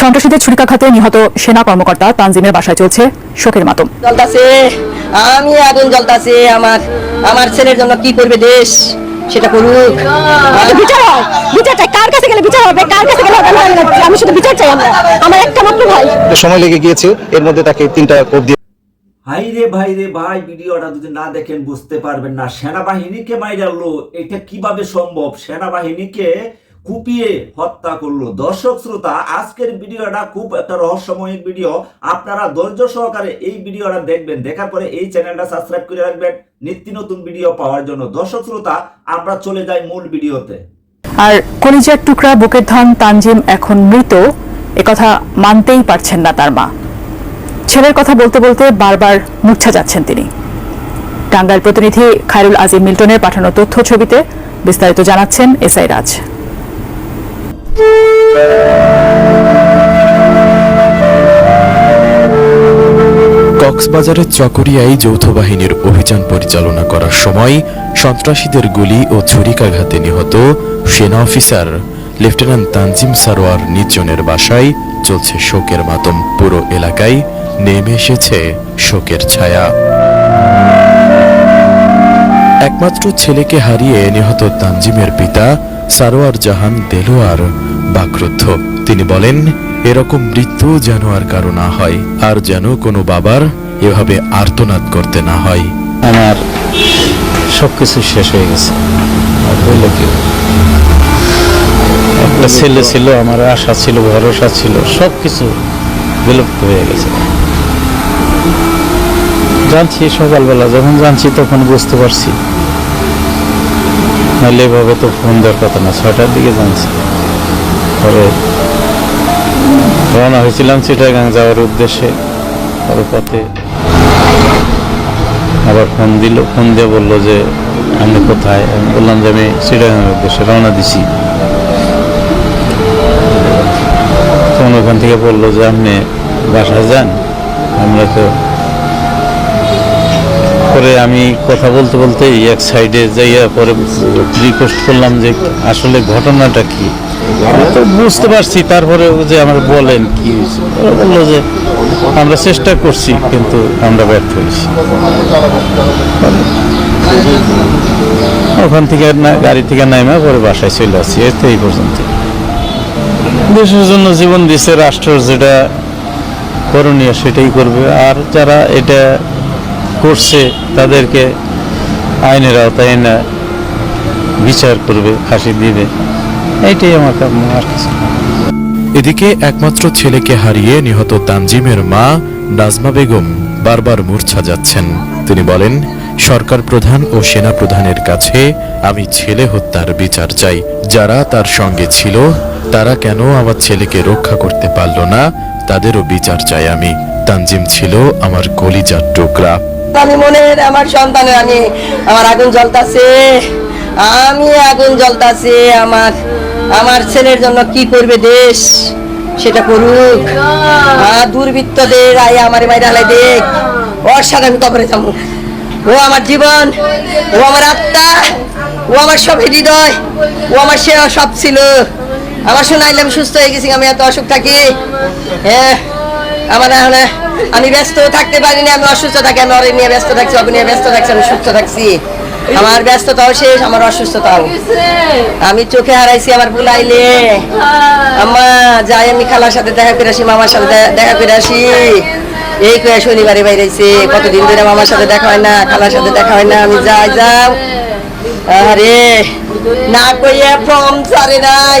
সন্ত্রাসীদের ছুরিকাঘাতে নিহত সেনা কর্মকর্তা তানজিমের বাসায় চলছে শোকের মাতম। জ্বলতাছে আমি আগুন জ্বলতাছে আমার আমার ছেলের জন্য কি করবে দেশ? সেটা করুক। বিচার হয় বিচার চাই। কার কাছে গেলে বিচার হবে? কার কাছে গেলে আমি শুধু বিচার চাই আমরা। আমার একটা মাত্র ভাই সময় লেগে গিয়েছে এর মধ্যে তাকে তিনটা কোপ দিয়ে হাই রে ভাই রে ভাই ভিডিওটা যদি না দেখেন বুঝতে পারবেন না। সেনাবাহিনীকে মাইরালো এটা কীভাবে সম্ভব? সেনাবাহিনীকে কুপিয়ে হত্যা করল। দর্শক শ্রোতা, আজকের ভিডিওটা খুব একটা রহস্যময় ভিডিও। আপনারা ধৈর্য সহকারে এই ভিডিওটা দেখবেন। দেখার পরে এই চ্যানেলটা সাবস্ক্রাইব করে রাখবেন। নিত্য নতুন ভিডিও পাওয়ার জন্য। দর্শক শ্রোতা, আমরা চলে যাই মূল ভিডিওতে। আর কলিজার টুকরা, বুকের ধান, তানজিম এখন মৃত। একথা মানতেই পারছেন না তার মা। ছেলের কথা বলতে বলতে বারবার মূর্ছা যাচ্ছেন তিনি। টাঙ্গাইল প্রতিনিধি খায়রুল আজিম মিল্টনের পাঠানো তথ্য ছবিতে বিস্তারিত জানাচ্ছেন এসআই রাজ। কক্সবাজারের চকরিয়ায় যৌথ বাহিনীর অভিযান পরিচালনা করার সময় সন্ত্রাসীদের গুলি ও ছুরিকাঘাতে নিহত সেনা অফিসার লেফটেন্যান্ট তানজিম সারোয়ার নির্জনের বাসায় চলছে শোকের মাতম। পুরো এলাকায় নেমে এসেছে শোকের ছায়া। একমাত্র ছেলেকে হারিয়ে নিহত তানজিমের পিতা সারোয়ার জাহান দেলোয়ার বাকরুদ্ধ। তিনি বলেন, এরকম মৃত্যু যেন আর কারও না হয়, আর যেন কোনো বাবার এভাবে আর্তনাদ করতে না হয়। আমার সব কিছু শেষ হয়ে গেছে। একটা ছেলে ছিল, আমার আশা ছিল, ভরসা ছিল সব কিছু বিলুপ্ত হয়ে গেছে। জানছি সকালবেলা, যখন জানছি তখন বুঝতে পারছি নাহলে এভাবে তো ফোন দেওয়ার কথা না, ছয়টার দিকে জানছি। পরে রওনা হয়েছিলাম চিটাগাং যাওয়ার উদ্দেশ্যে। পরে পথে আবার ফোন দিল, ফোন দিয়ে বলল যে, আমি কোথায়? আমি বললাম যে, আমি চিড়িয়াখানার উদ্দেশ্যে রওনা দিছি। তখন ওখান থেকে বলল যে, আপনি বাসায় যান, আমরা তো পরে আমি কথা বলতে বলতেই এক সাইডে যাইয়া পরে রিকোয়েস্ট করলাম যে আসলে ঘটনাটা কি। তো বুঝতে পারছি, তারপরে যে আমার বলেন কি হয়েছে। বলল যে আমরা চেষ্টা করছি, কিন্তু আমরা ব্যর্থ হয়েছি। ওখান থেকে না, গাড়ি থেকে নাইমা পরে বাসায় চলে আসছি, এই তো এই পর্যন্ত। দেশের জন্য জীবন দিছে রাষ্ট্র যেটা করণীয় সেটাই করবে। আর যারা এটা করছে, তাদেরকে আইনের আওতায় না বিচার করবে, ফাঁসি দিবে। এইটাই আমার আর কিছু এদিকে একমাত্র ছেলেকে হারিয়ে নিহত তানজিমের মা নাজমা বেগম বারবার মূর্ছা যাচ্ছেন। তিনি বলেন, সরকার প্রধান ও সেনা প্রধানের কাছে আমি ছেলে হত্যার বিচার চাই। যারা তার সঙ্গে ছিল, তারা কেন আমার ছেলেকে রক্ষা করতে পারল না? তাদেরও বিচার চাই আমি। তানজিম ছিল আমার কলিজার টুকরা। আমি মনের আমার সন্তানের আমি, আমার আগুন জ্বলতাছে। আমি আগুন জ্বলতাছে, আমার আমার ছেলের জন্য কি করবে দেশ? সেটা করুক। দুর্বৃত্তদের আই আমার মাইরা হালাই দেখ। ওর সাথে আমি যাব। ও আমার জীবন, ও আমার আত্মা, ও আমার সব হৃদয়, ও আমার সে সব ছিল। আমার শোনাইলে আমি সুস্থ হয়ে গেছি, আমি এত অসুখ থাকি। হ্যাঁ। আমার এখন আমি ব্যস্ত থাকতে পারিনি, আমি অসুস্থ থাকি, আমি ওরে নিয়ে ব্যস্ত থাকছি ওকে নিয়ে ব্যস্ত থাকছি, আমি সুস্থ থাকছি। আমার ব্যস্ততাও শেষ, আমার অসুস্থতাও। আমি চোখে হারাইছি, আমার বুলাইলে। আম্মা, যাই, আমি খালার সাথে দেখা করে আসি, মামার সাথে দেখা করে আসি। এই কয়ে শনিবারে বাইরেছে, কতদিন ধরে মামার সাথে দেখা হয় না, খালার সাথে দেখা হয় না, আমি যাই, যাও। আরে না কইয়া ফর্ম সারে নাই।